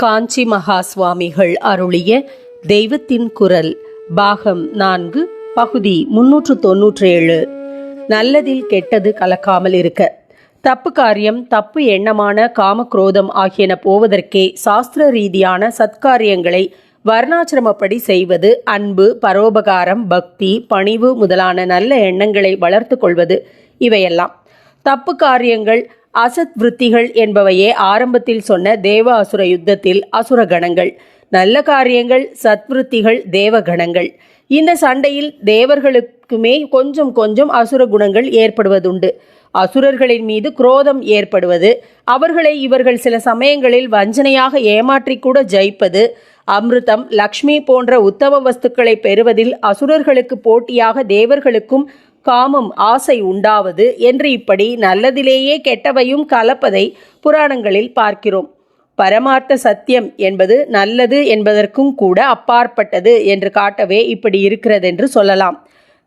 காஞ்சி மகா சுவாமிகள் அருளிய தெய்வத்தின் குரல் பாகம் நான்கு பகுதி முன்னூற்று தொன்னூற்றேழு. நல்லதில் கெட்டது கலக்காமல் இருக்க. தப்பு காரியம் தப்பு எண்ணமான காமக்ரோதம் ஆகியன போவதற்கே சாஸ்திர ரீதியான சத்காரியங்களை வர்ணாசிரமப்படி செய்வது அன்பு பரோபகாரம் பக்தி பணிவு முதலான நல்ல எண்ணங்களை வளர்த்து கொள்வது இவையெல்லாம். தப்பு காரியங்கள் அசத் விருத்திகள் என்பவையே ஆரம்பத்தில் சொன்ன தேவ அசுர யுத்தத்தில் அசுர கணங்கள். நல்ல காரியங்கள் சத்விருத்திகள் தேவ கணங்கள். இந்த சண்டையில் தேவர்களுக்குமே கொஞ்சம் கொஞ்சம் அசுர குணங்கள் ஏற்படுவதுண்டு. அசுரர்களின் மீது குரோதம் ஏற்படுவது அவர்களை இவர்கள் சில சமயங்களில் வஞ்சனையாக ஏமாற்றிக்கூட ஜெயிப்பது அமிர்தம் லக்ஷ்மி போன்ற உத்தம வஸ்துக்களை பெறுவதில் அசுரர்களுக்கு போட்டியாக தேவர்களுக்கும் காமம் ஆசை உண்டாவது என்று இப்படி நல்லதிலேயே கெட்டவையும் கலப்பதை புராணங்களில் பார்க்கிறோம். பரமார்த்த சத்தியம் என்பது நல்லது என்பதற்கும் கூட அப்பாற்பட்டது என்று காட்டவே இப்படி இருக்கிறதென்று சொல்லலாம்.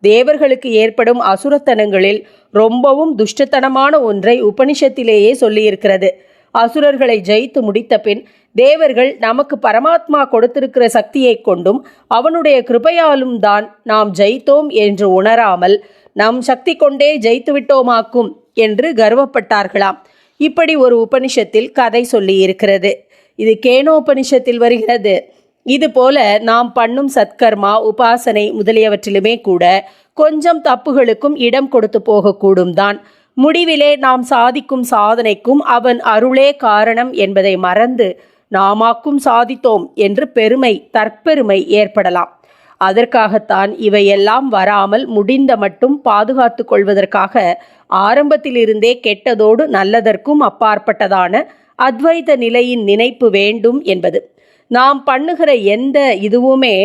தேவர்களுக்கு ஏற்படும் அசுரத்தனங்களில் ரொம்பவும் துஷ்டத்தனமான ஒன்றை உபனிஷத்திலேயே சொல்லியிருக்கிறது. அசுரர்களை ஜெயித்து முடித்த பின் தேவர்கள் நமக்கு பரமாத்மா கொடுத்திருக்கிற சக்தியை கொண்டும் அவனுடைய கிருபையாலும் தான் நாம் ஜெயித்தோம் என்று உணராமல் நம் சக்தி கொண்டே ஜெயித்து விட்டோமாக்கும் என்று கர்வப்பட்டார்களாம். இப்படி ஒரு உபனிஷத்தில் கதை சொல்லி இருக்கிறது இது கேனோபனிஷத்தில் வருகிறது. இது போல நாம் பண்ணும் சத்கர்மா உபாசனை முதலியவற்றிலுமே கூட கொஞ்சம் தப்புகளுக்கும் இடம் கொடுத்து போகக்கூடும் தான். முடிவிலே நாம் சாதிக்கும் சாதனைக்கும் அவன் அருளே காரணம் என்பதை மறந்து நாமாக்கும் சாதித்தோம் என்று பெருமை தற்பெருமை ஏற்படலாம். அதற்காகத்தான் இவையெல்லாம் வராமல் முடிந்த மட்டும் பாதுகாத்து கொள்வதற்காக ஆரம்பத்திலிருந்தே கெட்டதோடு நல்லதற்கும் அப்பாற்பட்டதான அத்வைத நிலையின் நினைப்பு வேண்டும் என்பது. நாம் பண்ணுகிற எந்த இதுவுமே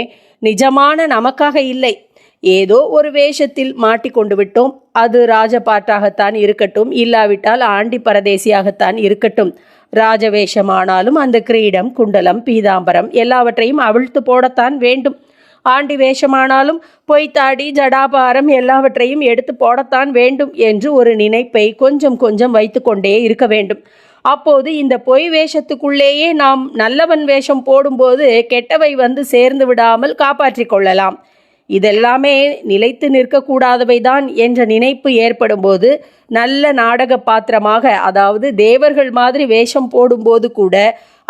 நிஜமான நமக்காக இல்லை. ஏதோ ஒரு வேஷத்தில் மாட்டிக்கொண்டு விட்டோம். அது ராஜபாட்டாகத்தான் இருக்கட்டும் இல்லாவிட்டால் ஆண்டி பரதேசியாகத்தான் இருக்கட்டும். ராஜவேஷமானாலும் அந்த கிரீடம் குண்டலம் பீதாம்பரம் எல்லாவற்றையும் அவிழ்த்து போடத்தான் வேண்டும். ஆண்டி வேஷமானாலும் பொய்த்தாடி ஜடாபாரம் எல்லாவற்றையும் எடுத்து போடத்தான் வேண்டும் என்று ஒரு நினைப்பை கொஞ்சம் கொஞ்சம் வைத்துக்கொண்டே இருக்க வேண்டும். அப்போது இந்த பொய் வேஷத்துக்குள்ளேயே நாம் நல்லவன் வேஷம் போடும்போது கெட்டவை வந்து சேர்ந்து விடாமல் காப்பாற்றிக் கொள்ளலாம். இதெல்லாமே நிலைத்து நிற்கக்கூடாதவை தான் என்ற நினைப்பு ஏற்படும்போது நல்ல நாடக பாத்திரமாக அதாவது தேவர்கள் மாதிரி வேஷம் போடும்போது கூட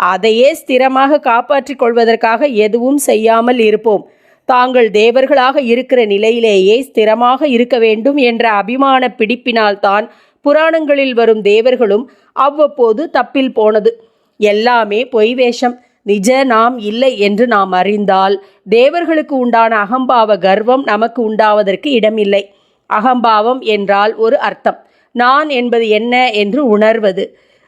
அதையே ஸ்திரமாக காப்பாற்றிக் கொள்வதற்காக எதுவும் செய்யாமல் இருப்போம். தாங்கள் தேவர்களாக இருக்கிற நிலையிலேயே ஸ்திரமாக இருக்க வேண்டும் என்ற அபிமான பிடிப்பினால்தான் புராணங்களில் வரும் தேவர்களும் அவ்வப்போது தப்பில் போனது. எல்லாமே பொய் வேஷம். நிஜ நாம் இல்லை என்று நாம் அறிந்தால் தேவர்களுக்கு உண்டான அகம்பாவ கர்வம் நமக்கு உண்டாவதற்கு இடமில்லை. அகம்பாவம் என்றால் ஒரு அர்த்தம். நான் என்பது என்ன என்று உணர்வது.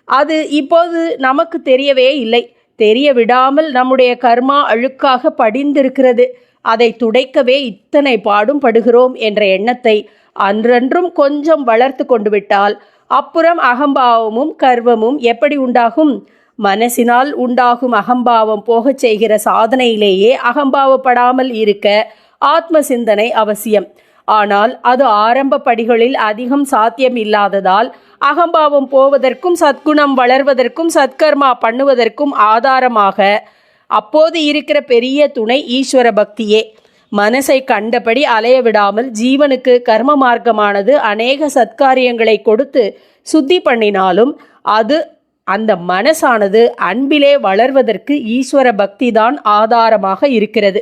அது இப்போது நமக்கு தெரியவே இல்லை. தெரிய விடாமல் நம்முடைய கர்மா அழுக்காக படிந்திருக்கிறது. அதை துடைக்கவே இத்தனை பாடும் படுகிறோம் என்ற எண்ணத்தை அன்றன்றும் கொஞ்சம் வளர்த்து கொண்டு விட்டால் அப்புறம் அகம்பாவமும் கர்வமும் எப்படி உண்டாகும்? மனசினால் உண்டாகும் அகம்பாவம் போகச் செய்கிற சாதனையிலேயே அகம்பாவப்படாமல் இருக்க ஆத்ம சிந்தனை அவசியம். ஆனால் அது ஆரம்ப படிகளில் அதிகம் சாத்தியம் இல்லாததால் அகம்பாவம் போவதற்கும் சத்குணம் வளர்வதற்கும் சத்கர்மா பண்ணுவதற்கும் ஆதாரமாக அப்போது இருக்கிற பெரிய துணை ஈஸ்வர பக்தியே. மனசை கண்டபடி அலைய விடாமல் ஜீவனுக்கு கர்ம மார்க்கமானது அநேக சத்காரியங்களை கொடுத்து சுத்தி பண்ணினாலும் அது அந்த மனசானது அன்பிலே வளர்வதற்கு ஈஸ்வர பக்தி தான் ஆதாரமாக இருக்கிறது.